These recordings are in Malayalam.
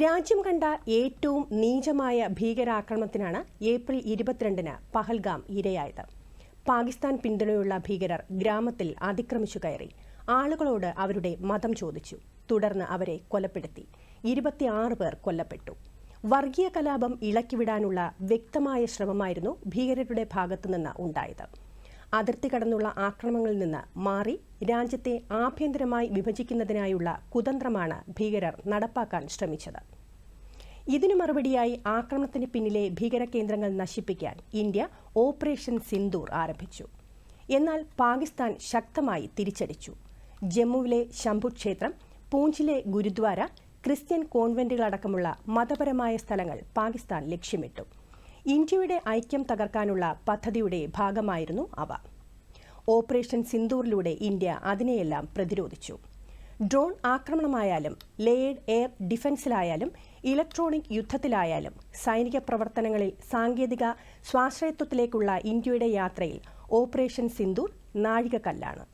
രാജ്യം കണ്ട ഏറ്റവും നീചമായ ഭീകരാക്രമണത്തിനാണ് ഏപ്രിൽ ഇരുപത്തിരണ്ടിന് പഹൽഗാം ഇരയായത്. പാകിസ്ഥാൻ പിന്തുണയുള്ള ഭീകരർ ഗ്രാമത്തിൽ അതിക്രമിച്ചു കയറി. ആളുകളോട് അവരുടെ മതം ചോദിച്ചു. തുടർന്ന് അവരെ കൊലപ്പെടുത്തി. ഇരുപത്തിയാറ് പേർ കൊല്ലപ്പെട്ടു. വർഗീയ കലാപം ഇളക്കിവിടാനുള്ള വ്യക്തമായ ശ്രമമായിരുന്നു ഭീകരരുടെ ഭാഗത്തുനിന്ന് ഉണ്ടായത്. അതിർത്തി കടന്നുള്ള ആക്രമണങ്ങളിൽ നിന്ന് മാറി രാജ്യത്തെ ആഭ്യന്തരമായി വിഭജിക്കുന്നതിനായുള്ള കുതന്ത്രമാണ് ഭീകരർ നടപ്പാക്കാൻ ശ്രമിച്ചത്. ഇതിനു മറുപടിയായി ആക്രമണത്തിന് പിന്നിലെ ഭീകര കേന്ദ്രങ്ങൾ നശിപ്പിക്കാൻ ഇന്ത്യ ഓപ്പറേഷൻ സിന്ദൂർ ആരംഭിച്ചു. എന്നാൽ പാകിസ്ഥാൻ ശക്തമായി തിരിച്ചടിച്ചു. ജമ്മുവിലെ ശംഭു ക്ഷേത്രം പൂഞ്ചിലെ ഗുരുദ്വാര ക്രിസ്ത്യൻ കോൺവെന്റുകളടക്കമുള്ള മതപരമായ സ്ഥലങ്ങൾ പാകിസ്ഥാൻ ലക്ഷ്യമിട്ടു. ഇന്ത്യയുടെ ഐക്യം തകർക്കാനുള്ള പദ്ധതിയുടെ ഭാഗമായിരുന്നു അവ. ഓപ്പറേഷൻ സിന്ദൂറിലൂടെ ഇന്ത്യ അതിനെയെല്ലാം പ്രതിരോധിച്ചു. ഡ്രോൺ ആക്രമണമായാലും ലേഡ് എയർ ഡിഫൻസിലായാലും ഇലക്ട്രോണിക് യുദ്ധത്തിലായാലും സൈനിക പ്രവർത്തനങ്ങളിൽ സാങ്കേതിക സ്വാശ്രയത്വത്തിലേക്കുള്ള ഇന്ത്യയുടെ യാത്രയിൽ ഓപ്പറേഷൻ സിന്ദൂർ നാഴികക്കല്ലാണ്.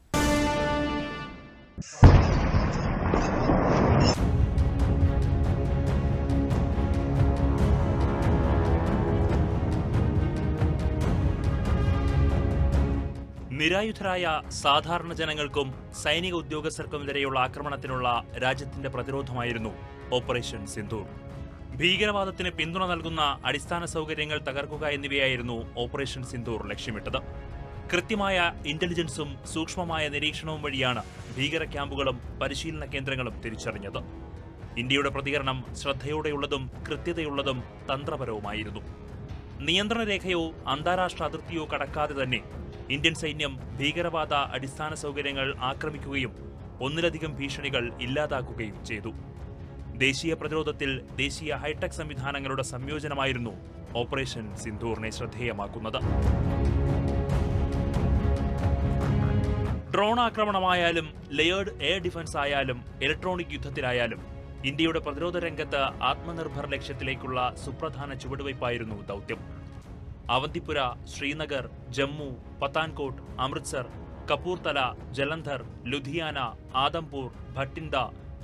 നിരായുധരായ സാധാരണ ജനങ്ങൾക്കും സൈനിക ഉദ്യോഗസ്ഥർക്കുമെതിരെയുള്ള ആക്രമണത്തിനുള്ള രാജ്യത്തിന്റെ പ്രതിരോധമായിരുന്നു ഓപ്പറേഷൻ സിന്ദൂർ ഭീകരവാദത്തിന് പിന്തുണ നൽകുന്ന അടിസ്ഥാന സൗകര്യങ്ങൾ തകർക്കുക എന്നിവയായിരുന്നു ഓപ്പറേഷൻ സിന്ധൂർ ലക്ഷ്യമിട്ടത്. കൃത്യമായ ഇന്റലിജൻസും സൂക്ഷ്മമായ നിരീക്ഷണവും വഴിയാണ് ഭീകര ക്യാമ്പുകളും പരിശീലന കേന്ദ്രങ്ങളും തിരിച്ചറിഞ്ഞത്. ഇന്ത്യയുടെ പ്രതികരണം ശ്രദ്ധയോടെയുള്ളതും കൃത്യതയുള്ളതും തന്ത്രപരവുമായിരുന്നു. നിയന്ത്രണ രേഖയോ അന്താരാഷ്ട്ര അതിർത്തിയോ കടക്കാതെ തന്നെ ഇന്ത്യൻ സൈന്യം ഭീകരവാദ അടിസ്ഥാന സൗകര്യങ്ങൾ ആക്രമിക്കുകയും ഒന്നിലധികം ഭീഷണികൾ ഇല്ലാതാക്കുകയും ചെയ്തു. ദേശീയ പ്രതിരോധത്തിൽ ദേശീയ ഹൈടെക് സംവിധാനങ്ങളുടെ സംയോജനമായിരുന്നു operation സിന്ധൂറിനെ ശ്രദ്ധേയമാക്കുന്നത്. Drone ആക്രമണമായാലും layered air defence ആയാലും ഇലക്ട്രോണിക് യുദ്ധത്തിലായാലും ഇന്ത്യയുടെ പ്രതിരോധ രംഗത്ത് ആത്മനിർഭർ ലക്ഷ്യത്തിലേക്കുള്ള സുപ്രധാന ചുവടുവയ്പായിരുന്നു ദൗത്യം. അവന്തിപുര ശ്രീനഗർ ജമ്മു പത്താൻകോട്ട് അമൃത്സർ കപൂർത്തല ജലന്ധർ ലുധിയാന ആദംപൂർ ഭട്ടിൻഡ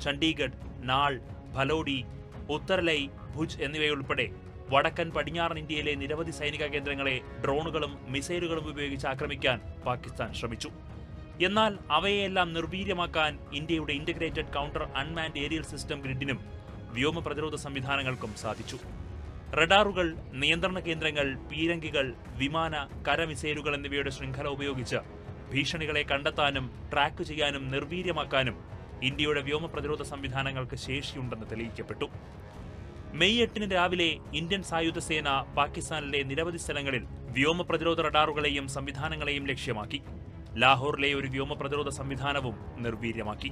ചണ്ഡീഗഡ് നാൾ ഭലോഡി ഉത്തർലൈ ഭുജ് എന്നിവയുൾപ്പെടെ വടക്കൻ പടിഞ്ഞാറൻ ഇന്ത്യയിലെ നിരവധി സൈനിക കേന്ദ്രങ്ങളെ ഡ്രോണുകളും മിസൈലുകളും ഉപയോഗിച്ച് ആക്രമിക്കാൻ പാകിസ്ഥാൻ ശ്രമിച്ചു. എന്നാൽ അവയെല്ലാം നിർവീര്യമാക്കാൻ ഇന്ത്യയുടെ integrated counter unmanned aerial system ഗ്രിഡിനും വ്യോമ പ്രതിരോധ സംവിധാനങ്ങൾക്കും സാധിച്ചു. റഡാറുകൾ നിയന്ത്രണ കേന്ദ്രങ്ങൾ പീരങ്കികൾ വിമാന കരമിസൈലുകൾ എന്നിവയുടെ ശൃംഖല ഉപയോഗിച്ച് ഭീഷണികളെ കണ്ടെത്താനും ട്രാക്ക് ചെയ്യാനും നിർവീര്യമാക്കാനും ഇന്ത്യയുടെ വ്യോമ പ്രതിരോധ സംവിധാനങ്ങൾക്ക് ശേഷിയുണ്ടെന്ന് തെളിയിക്കപ്പെട്ടു. മെയ് എട്ടിന് രാവിലെ ഇന്ത്യൻ സായുധ സേന പാകിസ്ഥാനിലെ നിരവധി സ്ഥലങ്ങളിൽ വ്യോമ പ്രതിരോധ റഡാറുകളെയും സംവിധാനങ്ങളെയും ലക്ഷ്യമാക്കി. ലാഹോറിലെ ഒരു വ്യോമ പ്രതിരോധ സംവിധാനവും നിർവീര്യമാക്കി.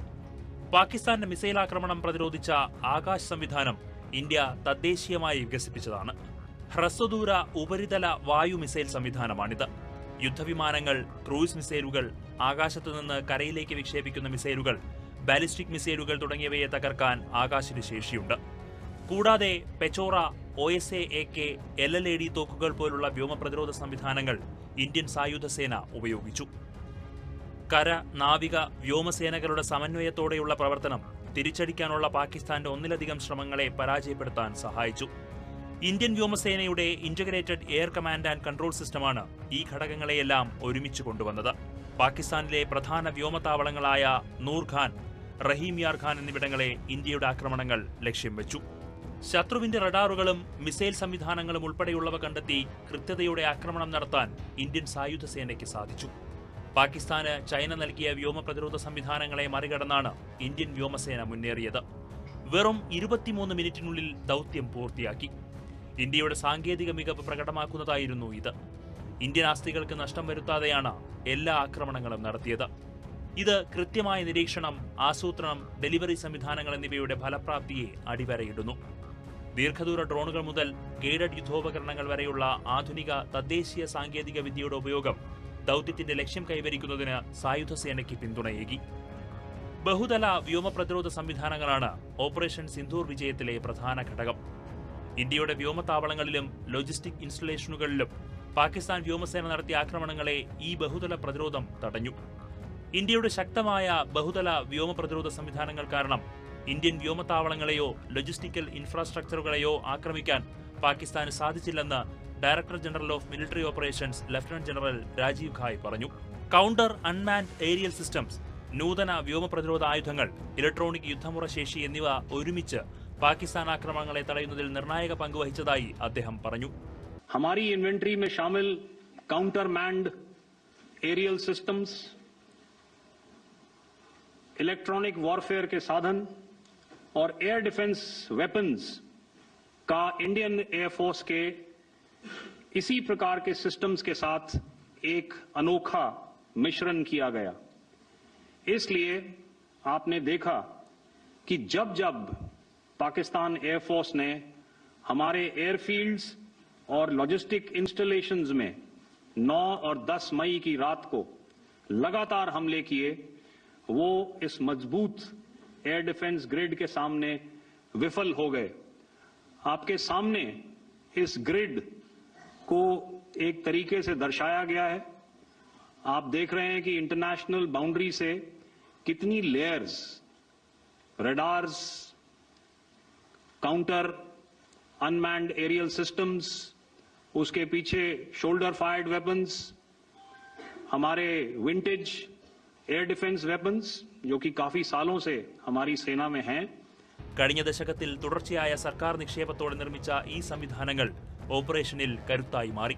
പാകിസ്ഥാന്റെ മിസൈൽ ആക്രമണം പ്രതിരോധിച്ച ആകാശ് സംവിധാനം ഇന്ത്യ തദ്ദേശീയമായി വികസിപ്പിച്ചതാണ്. ഹ്രസ്വദൂര ഉപരിതല വായു മിസൈൽ സംവിധാനമാണിത്. യുദ്ധവിമാനങ്ങൾ ക്രൂയിസ് മിസൈലുകൾ ആകാശത്തു നിന്ന് കരയിലേക്ക് വിക്ഷേപിക്കുന്ന മിസൈലുകൾ ബാലിസ്റ്റിക് മിസൈലുകൾ തുടങ്ങിയവയെ തകർക്കാൻ ആകാശിന് ശേഷിയുണ്ട്. കൂടാതെ Pechora O S A A K L L A D തോക്കുകൾ പോലുള്ള വ്യോമ പ്രതിരോധ സംവിധാനങ്ങൾ ഇന്ത്യൻ സായുധ സേന ഉപയോഗിച്ചു. കര നാവിക വ്യോമസേനകളുടെ സമന്വയത്തോടെയുള്ള പ്രവർത്തനം തിരിച്ചടിക്കാനുള്ള പാകിസ്ഥാന്റെ ഒന്നിലധികം ശ്രമങ്ങളെ പരാജയപ്പെടുത്താൻ സഹായിച്ചു. ഇന്ത്യൻ വ്യോമസേനയുടെ integrated air command and control സിസ്റ്റമാണ് ഈ ഘടകങ്ങളെയെല്ലാം ഒരുമിച്ച് കൊണ്ടുവന്നത്. പാകിസ്ഥാനിലെ പ്രധാന വ്യോമതാവളങ്ങളായ നൂർഖാൻ റഹീം യാർ ഖാൻ എന്നിവിടങ്ങളെ ഇന്ത്യയുടെ ആക്രമണങ്ങൾ ലക്ഷ്യം വെച്ചു. ശത്രുവിന്റെ റഡാറുകളും മിസൈൽ സംവിധാനങ്ങളും ഉൾപ്പെടെയുള്ളവ കണ്ടെത്തി കൃത്യതയോടെ ആക്രമണം നടത്താൻ ഇന്ത്യൻ സായുധ സേനയ്ക്ക് സാധിച്ചു. പാകിസ്ഥാന് ചൈന നൽകിയ വ്യോമ പ്രതിരോധ സംവിധാനങ്ങളെ മറികടന്നാണ് ഇന്ത്യൻ വ്യോമസേന മുന്നേറിയത്. വെറും ഇരുപത്തിമൂന്ന് മിനിറ്റിനുള്ളിൽ ദൗത്യം പൂർത്തിയാക്കി. ഇന്ത്യയുടെ സാങ്കേതിക മികവ് പ്രകടമാക്കുന്നതായിരുന്നു ഇത്. ഇന്ത്യൻ ആസ്തികൾക്ക് നഷ്ടം വരുത്താതെയാണ് എല്ലാ ആക്രമണങ്ങളും നടത്തിയത്. ഇത് കൃത്യമായ നിരീക്ഷണം ആസൂത്രണം ഡെലിവറി സംവിധാനങ്ങൾ എന്നിവയുടെ ഫലപ്രാപ്തിയെ അടിവരയിടുന്നു. ദീർഘദൂര ഡ്രോണുകൾ മുതൽ ഗൈഡഡ് യുദ്ധോപകരണങ്ങൾ വരെയുള്ള ആധുനിക തദ്ദേശീയ സാങ്കേതിക വിദ്യയുടെ ഉപയോഗം ദൗത്യത്തിന്റെ ലക്ഷ്യം കൈവരിക്കുന്നതിന് സായുധ സേനയ്ക്ക് പിന്തുണയേകി. ബഹുതല വ്യോമ പ്രതിരോധ സംവിധാനങ്ങളാണ് ഓപ്പറേഷൻ സിന്ധൂർ വിജയത്തിലെ പ്രധാന ഘടകം. ഇന്ത്യയുടെ വ്യോമതാവളങ്ങളിലും ലോജിസ്റ്റിക് ഇൻസ്റ്റലേഷനുകളിലും പാകിസ്ഥാൻ വ്യോമസേന നടത്തിയ ആക്രമണങ്ങളെ ഈ ബഹുതല പ്രതിരോധം തടഞ്ഞു. ഇന്ത്യയുടെ ശക്തമായ ബഹുതല വ്യോമ പ്രതിരോധ സംവിധാനങ്ങൾ കാരണം ഇന്ത്യൻ വ്യോമത്താവളങ്ങളെയോ ലോജിസ്റ്റിക്കൽ ഇൻഫ്രാസ്ട്രക്ചറുകളെയോ ആക്രമിക്കാൻ പാകിസ്ഥാന് സാധിച്ചില്ലെന്ന് director general of military operations lieutenant general Rajiv Ghai പറഞ്ഞു കൗണ്ടർ അൺമാൻഡ് ഏരിയൽ സിസ്റ്റംസ് നൂതന വ്യോമ പ്രതിരോധ ആയുധങ്ങൾ ഇലക്ട്രോണിക് യുദ്ധമുറ ശേഷി എന്നിവ ഒരുമിച്ച് പാകിസ്ഥാൻ ആക്രമണങ്ങളെ തടയുന്നതിൽ നിർണായക പങ്ക് വഹിച്ചതായി അദ്ദേഹം പറഞ്ഞു हमारी इन्वेंट्री में शामिल counter manned aerial systems electronic warfare के साधन और एयर डिफेंस वेपन्स का इंडियन एयरफोर्स के इसी प्रकार के सिस्टम्स के साथ एक अनोखा मिश्रण किया गया। इसलिए आपने देखा कि जब जब पाकिस्तान एयरफोर्स ने हमारे एयरफील्ड्स और लॉजिस्टिक इंस्टॉलेशंस में 9 और 10 मई की रात को लगातार हमले किए, वो इस मज़बूत एयर डिफेंस ग्रिड के सामने विफल हो गए। आपके सामने इस ग्रिड को एक तरीके से दर्शाया गया है आप देख रहे हैं कि इंटरनेशनल बाउंड्री से कितनी layers radars counter unmanned aerial systems उसके पीछे शोल्डर फायर्ड वेपन्स हमारे विंटेज एयर डिफेंस वेपन्स जो कि काफी सालों से हमारी सेना में हैं കഴിഞ്ഞ ദശകത്തിൽ തുടർച്ചയായ സർക്കാർ നിക്ഷേപത്തോടെ നിർമ്മിച്ച ഈ സംവിധാനങ്ങൾ ഓപ്പറേഷനിൽ കരുത്തായി മാറി.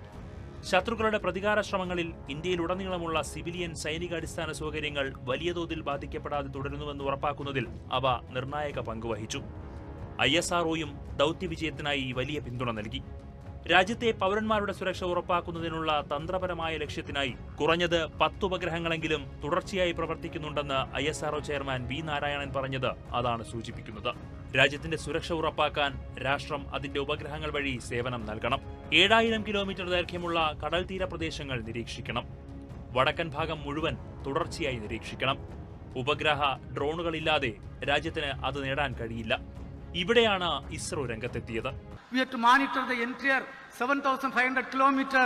ശത്രുക്കളുടെ പ്രതികാര ശ്രമങ്ങളിൽ ഇന്ത്യയിലുടനീളമുള്ള സിവിലിയൻ സൈനിക അടിസ്ഥാന സൗകര്യങ്ങൾ വലിയ തോതിൽ ബാധിക്കപ്പെടാതെ തുടരുന്നുവെന്ന് ഉറപ്പാക്കുന്നതിൽ അവ നിർണായക പങ്കുവഹിച്ചു ഐ എസ് ആർഒയും ദൗത്യവിജയത്തിനായി വലിയ പിന്തുണ നൽകി. രാജ്യത്തെ പൗരന്മാരുടെ സുരക്ഷ ഉറപ്പാക്കുന്നതിനുള്ള തന്ത്രപരമായ ലക്ഷ്യത്തിനായി കുറഞ്ഞത് പത്ത് ഉപഗ്രഹങ്ങളെങ്കിലും തുടർച്ചയായി പ്രവർത്തിക്കുന്നുണ്ടെന്ന് ഐ ചെയർമാൻ വി നാരായണൻ പറഞ്ഞത് അതാണ് സൂചിപ്പിക്കുന്നത്. രാജ്യത്തിന്റെ സുരക്ഷ ഉറപ്പാക്കാൻ രാഷ്ട്രം അതിന്റെ ഉപഗ്രഹങ്ങൾ വഴി സേവനം നൽകണം ഏഴായിരം കിലോമീറ്റർ ദൈർഘ്യമുള്ള കടൽ തീര പ്രദേശങ്ങൾ നിരീക്ഷിക്കണം വടക്കൻ ഭാഗം മുഴുവൻ തുടർച്ചയായി നിരീക്ഷിക്കണം ഉപഗ്രഹ ഡ്രോണുകളില്ലാതെ രാജ്യത്തിന് അത് നേടാൻ കഴിയില്ല ഇവിടെയാണ് ഇസ്രോ രംഗത്തെത്തിയത് We have to monitor the entire 7,500 kilometer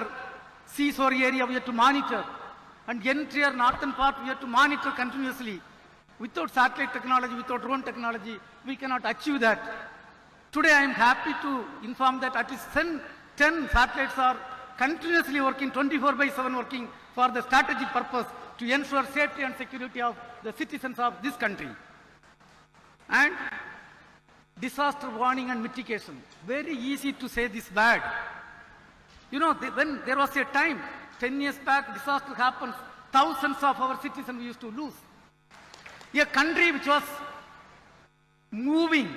seashore area. Have to monitor. And entire northern part have to monitor continuously. Without satellite technology, without drone technology, we cannot achieve that. Today I am happy to inform that at least 10, 10 satellites are continuously working, 24 by 7 working for the strategic purpose to ensure safety and security of the citizens of this country. And disaster warning and mitigation. Very easy to say this bad. You know, when there was a time, 10 years back, disaster happens, thousands of our citizens we used to lose. A country which was moving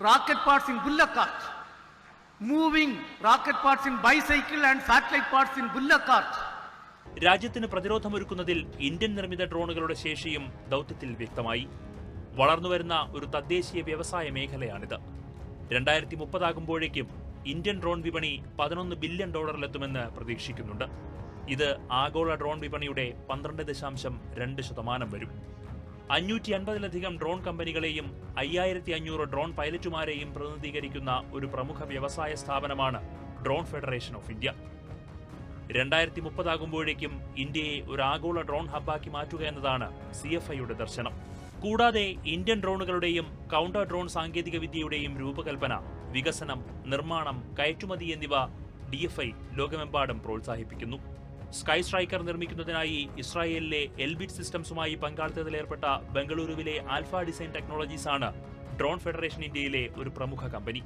rocket parts in bullock cart, moving rocket parts in bicycle and satellite parts in bullock cart. രാജ്യത്തിന് പ്രതിരോധമൊരുക്കുന്നതിൽ ഇന്ത്യൻ നിർമ്മിത ഡ്രോണുകളുടെ ശേഷിയും ദൗത്യത്തിൽ വ്യക്തമായി. വളർന്നുവരുന്ന ഒരു തദ്ദേശീയ വ്യവസായ മേഖലയാണിത്. രണ്ടായിരത്തി മുപ്പതാകുമ്പോഴേക്കും ഇന്ത്യൻ ഡ്രോൺ വിപണി പതിനൊന്ന് ബില്യൺ ഡോളറിലെത്തുമെന്ന് പ്രതീക്ഷിക്കുന്നുണ്ട്. ഇത് ആഗോള ഡ്രോൺ വിപണിയുടെ പന്ത്രണ്ട് ദശാംശം രണ്ട് ശതമാനം വരും. അഞ്ഞൂറ്റി അൻപതിലധികം ഡ്രോൺ കമ്പനികളെയും അയ്യായിരത്തി അഞ്ഞൂറ് ഡ്രോൺ പൈലറ്റുമാരെയും പ്രതിനിധീകരിക്കുന്ന ഒരു പ്രമുഖ വ്യവസായ സ്ഥാപനമാണ് ഡ്രോൺ ഫെഡറേഷൻ ഓഫ് ഇന്ത്യ. രണ്ടായിരത്തി മുപ്പതാകുമ്പോഴേക്കും ഇന്ത്യയെ ഒരു ആഗോള ഡ്രോൺ ഹബ്ബാക്കി മാറ്റുക എന്നതാണ് സി എഫ് ഐയുടെ ദർശനം. കൂടാതെ ഇന്ത്യൻ ഡ്രോണുകളുടെയും കൗണ്ടർ ഡ്രോൺ സാങ്കേതിക വിദ്യയുടെയും രൂപകൽപ്പന വികസനം നിർമ്മാണം കയറ്റുമതി എന്നിവ ഡി ലോകമെമ്പാടും പ്രോത്സാഹിപ്പിക്കുന്നു. സ്കൈ സ്ട്രൈക്കർ നിർമ്മിക്കുന്നതിനായി ഇസ്രായേലിലെ എൽബിറ്റ് സിസ്റ്റംസുമായി പങ്കാളിത്തത്തിലേർപ്പെട്ട ബംഗളൂരുവിലെ ആൽഫ ഡിസൈൻ ടെക്നോളജീസ് ആണ് ഡ്രോൺ ഫെഡറേഷൻ ഇന്ത്യയിലെ ഒരു പ്രമുഖ കമ്പനി.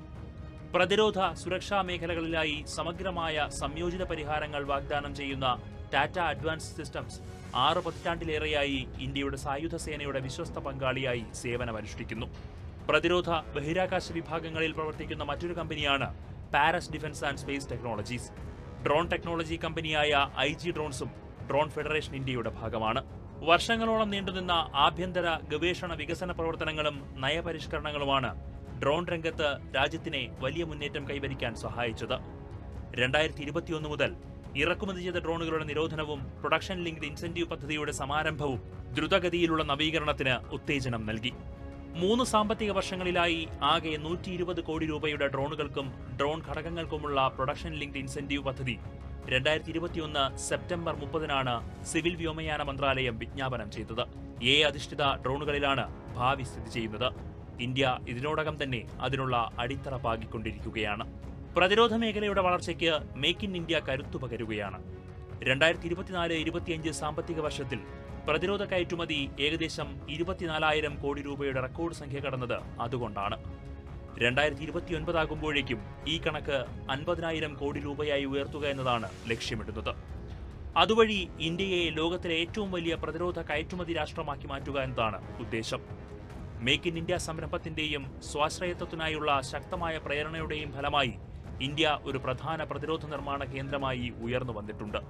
പ്രതിരോധ സുരക്ഷാ മേഖലകളിലായി സമഗ്രമായ സംയോജിത പരിഹാരങ്ങൾ വാഗ്ദാനം ചെയ്യുന്ന ടാറ്റ അഡ്വാൻസ് സിസ്റ്റംസ് ആറ് പതിറ്റാണ്ടിലേറെയായി ഇന്ത്യയുടെ സായുധ സേനയുടെ വിശ്വസ്ത പങ്കാളിയായി സേവനമനുഷ്ഠിക്കുന്നു. പ്രതിരോധ ബഹിരാകാശ വിഭാഗങ്ങളിൽ പ്രവർത്തിക്കുന്ന മറ്റൊരു കമ്പനിയാണ് Paras defence and space technologies. Drone technology കമ്പനിയായ ഐ ജി ഡ്രോൺസും ഡ്രോൺ ഫെഡറേഷൻ ഇന്ത്യയുടെ ഭാഗമാണ്. വർഷങ്ങളോളം നീണ്ടുനിന്ന ആഭ്യന്തര ഗവേഷണ വികസന പ്രവർത്തനങ്ങളും നയപരിഷ്കരണങ്ങളുമാണ് ഡ്രോൺ രംഗത്ത് രാജ്യത്തിനെ വലിയ മുന്നേറ്റം കൈവരിക്കാൻ സഹായിച്ചത്. രണ്ടായിരത്തി ഇരുപത്തിയൊന്ന് മുതൽ ഇറക്കുമതി ചെയ്ത ഡ്രോണുകളുടെ നിരോധനവും പ്രൊഡക്ഷൻ ലിങ്ക്ഡ് ഇൻസെന്റീവ് പദ്ധതിയുടെ സമാരംഭവും ദ്രുതഗതിയിലുള്ള നവീകരണത്തിന് ഉത്തേജനം നൽകി. മൂന്ന് സാമ്പത്തിക വർഷങ്ങളിലായി ആകെ നൂറ്റി ഇരുപത് കോടി രൂപയുടെ ഡ്രോണുകൾക്കും ഡ്രോൺ ഘടകങ്ങൾക്കുമുള്ള പ്രൊഡക്ഷൻ ലിങ്ക്ഡ് ഇൻസെന്റീവ് പദ്ധതി രണ്ടായിരത്തി ഇരുപത്തിയൊന്ന് സെപ്റ്റംബർ മുപ്പതിനാണ് സിവിൽ വ്യോമയാന മന്ത്രാലയം വിജ്ഞാപനം ചെയ്തത്. എ അധിഷ്ഠിത ഡ്രോണുകളിലാണ് ഭാവി സ്ഥിതി ചെയ്യുന്നത്. ഇന്ത്യ ഇതിനോടകം തന്നെ അതിനുള്ള അടിത്തറ പാകിക്കൊണ്ടിരിക്കുകയാണ്. പ്രതിരോധ മേഖലയുടെ വളർച്ചയ്ക്ക് മേക്ക് ഇൻ ഇന്ത്യ കരുത്തു പകരുകയാണ്. രണ്ടായിരത്തി ഇരുപത്തിനാല് ഇരുപത്തിയഞ്ച് സാമ്പത്തിക വർഷത്തിൽ പ്രതിരോധ കയറ്റുമതി ഏകദേശം ഇരുപത്തിനാലായിരം കോടി രൂപയുടെ റെക്കോർഡ് സംഖ്യ കടന്നത് അതുകൊണ്ടാണ്. രണ്ടായിരത്തി ഇരുപത്തിയൊൻപതാകുമ്പോഴേക്കും ഈ കണക്ക് അൻപതിനായിരം കോടി രൂപയായി ഉയർത്തുക എന്നതാണ് ലക്ഷ്യമിടുന്നത്. അതുവഴി ഇന്ത്യയെ ലോകത്തിലെ ഏറ്റവും വലിയ പ്രതിരോധ കയറ്റുമതി രാഷ്ട്രമാക്കി മാറ്റുക എന്നതാണ് ഉദ്ദേശം. മേക്ക് ഇൻ ഇന്ത്യ സംരംഭത്തിന്റെയും സ്വാശ്രയത്വത്തിനായുള്ള ശക്തമായ പ്രേരണയുടെയും ഫലമായി ഇന്ത്യ ഒരു പ്രധാന പ്രതിരോധ നിർമ്മാണ കേന്ദ്രമായി ഉയർന്നു വന്നിട്ടുണ്ട്.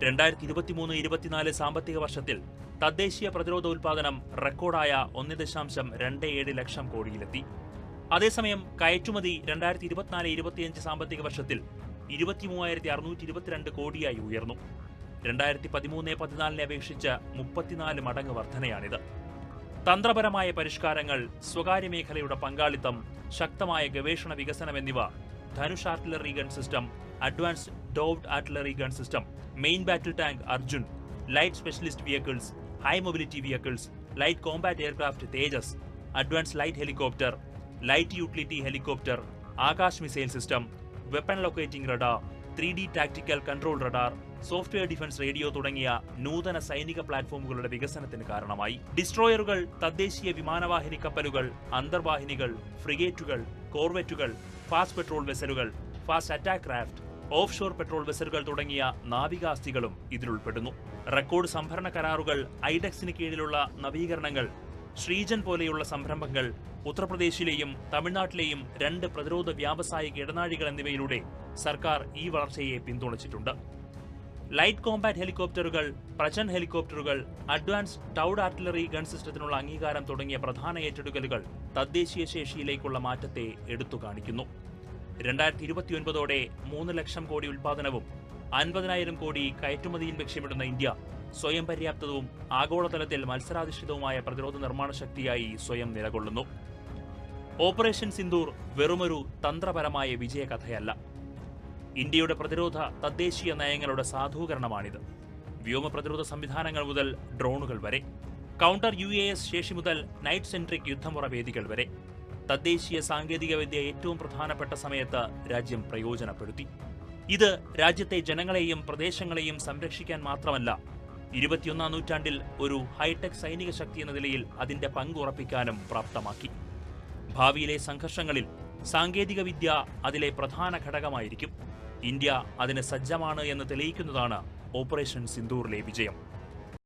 രണ്ടായിരത്തി ഇരുപത്തിമൂന്ന് ഇരുപത്തിനാല് സാമ്പത്തിക വർഷത്തിൽ തദ്ദേശീയ പ്രതിരോധ ഉൽപാദനം റെക്കോർഡായ ഒന്ന് ദശാംശം രണ്ട് ഏഴ് ലക്ഷം കോടിയിലെത്തി. അതേസമയം കയറ്റുമതി രണ്ടായിരത്തി ഇരുപത്തിനാല് ഇരുപത്തിയഞ്ച് സാമ്പത്തിക വർഷത്തിൽ ഇരുപത്തിമൂവായിരത്തി അറുന്നൂറ്റി ഇരുപത്തിരണ്ട് കോടിയായി ഉയർന്നു. രണ്ടായിരത്തി പതിമൂന്ന് പതിനാലിനെ അപേക്ഷിച്ച് മുപ്പത്തിനാല് മടങ്ങ് വർധനയാണിത്. തന്ത്രപരമായ പരിഷ്കാരങ്ങൾ സ്വകാര്യ മേഖലയുടെ പങ്കാളിത്തം ശക്തമായ ഗവേഷണ വികസനം എന്നിവ Dhanush artillery gun system advanced towed artillery gun system main battle tank Arjun light specialist vehicles high mobility vehicles light combat aircraft Tejas advance light helicopter light utility helicopter Akash missile system weapon locating radar three D tactical control radar software defence radio തുടങ്ങിയ നൂതന സൈനിക പ്ലാറ്റ്ഫോമുകളുടെ വികസനത്തിന് കാരണമായി. ഡിസ്ട്രോയറുകൾ തദ്ദേശീയ വിമാനവാഹിനി കപ്പലുകൾ അന്തർവാഹിനികൾ ഫ്രിഗേറ്റുകൾ കോർവെറ്റുകൾ fast patrol വെസലുകൾ fast attack craft offshore patrol വെസലുകൾ തുടങ്ങിയ നാവികാസ്തികളും ഇതിലുൾപ്പെടുന്നു. റെക്കോർഡ് സംഭരണ കരാറുകൾ ഐഡെക്സിന് കീഴിലുള്ള നവീകരണങ്ങൾ ശ്രീജൻ പോലെയുള്ള സംരംഭങ്ങൾ ഉത്തർപ്രദേശിലെയും തമിഴ്നാട്ടിലെയും രണ്ട് പ്രതിരോധ വ്യാവസായിക ഇടനാഴികൾ എന്നിവയിലൂടെ സർക്കാർ ഈ വളർച്ചയെ പിന്തുണച്ചിട്ടുണ്ട്. ലൈറ്റ് കോമ്പാറ്റ് ഹെലികോപ്റ്ററുകൾ പ്രചൻ ഹെലികോപ്റ്ററുകൾ അഡ്വാൻസ് ടൗഡ് ആർട്ടിലറി ഗൺ സിസ്റ്റത്തിനുള്ള അംഗീകാരം തുടങ്ങിയ പ്രധാന ഏറ്റെടുക്കലുകൾ തദ്ദേശീയ ശേഷിയിലേക്കുള്ള മാറ്റത്തെ എടുത്തു കാണിക്കുന്നു. രണ്ടായിരത്തി ഇരുപത്തിയൊൻപതോടെ മൂന്ന് ലക്ഷം കോടി ഉൽപാദനവും അൻപതിനായിരം കോടി കയറ്റുമതിയും ലക്ഷ്യമിടുന്ന ഇന്ത്യ സ്വയം പര്യാപ്തവും ആഗോളതലത്തിൽ മത്സരാധിഷ്ഠിതവുമായ പ്രതിരോധ നിർമ്മാണ ശക്തിയായി സ്വയം നിലകൊള്ളുന്നു. ഓപ്പറേഷൻ സിന്ദൂർ വെറുമൊരു തന്ത്രപരമായ വിജയകഥയല്ല. ഇന്ത്യയുടെ പ്രതിരോധ തദ്ദേശീയ നയങ്ങളുടെ സാധൂകരണമാണിത്. വ്യോമ പ്രതിരോധ സംവിധാനങ്ങൾ മുതൽ ഡ്രോണുകൾ വരെ കൗണ്ടർ യു എ എസ് ശേഷി മുതൽ നൈറ്റ് സെൻട്രിക് യുദ്ധമുറ വേദികൾ വരെ തദ്ദേശീയ സാങ്കേതികവിദ്യ ഏറ്റവും പ്രധാനപ്പെട്ട സമയത്ത് രാജ്യം പ്രയോജനപ്പെടുത്തി. ഇത് രാജ്യത്തെ ജനങ്ങളെയും പ്രദേശങ്ങളെയും സംരക്ഷിക്കാൻ മാത്രമല്ല ഇരുപത്തിയൊന്നാം നൂറ്റാണ്ടിൽ ഒരു ഹൈടെക് സൈനിക ശക്തി എന്ന നിലയിൽ അതിന്റെ പങ്ക് ഉറപ്പിക്കാനും പ്രാപ്തമാക്കി. ഭാവിയിലെ സംഘർഷങ്ങളിൽ സാങ്കേതികവിദ്യ അതിലെ പ്രധാന ഘടകമായിരിക്കും. ഇന്ത്യ അതിന് സജ്ജമാണ് എന്ന് തെളിയിക്കുന്നതാണ് ഓപ്പറേഷൻ സിന്ദൂറിലെ വിജയം.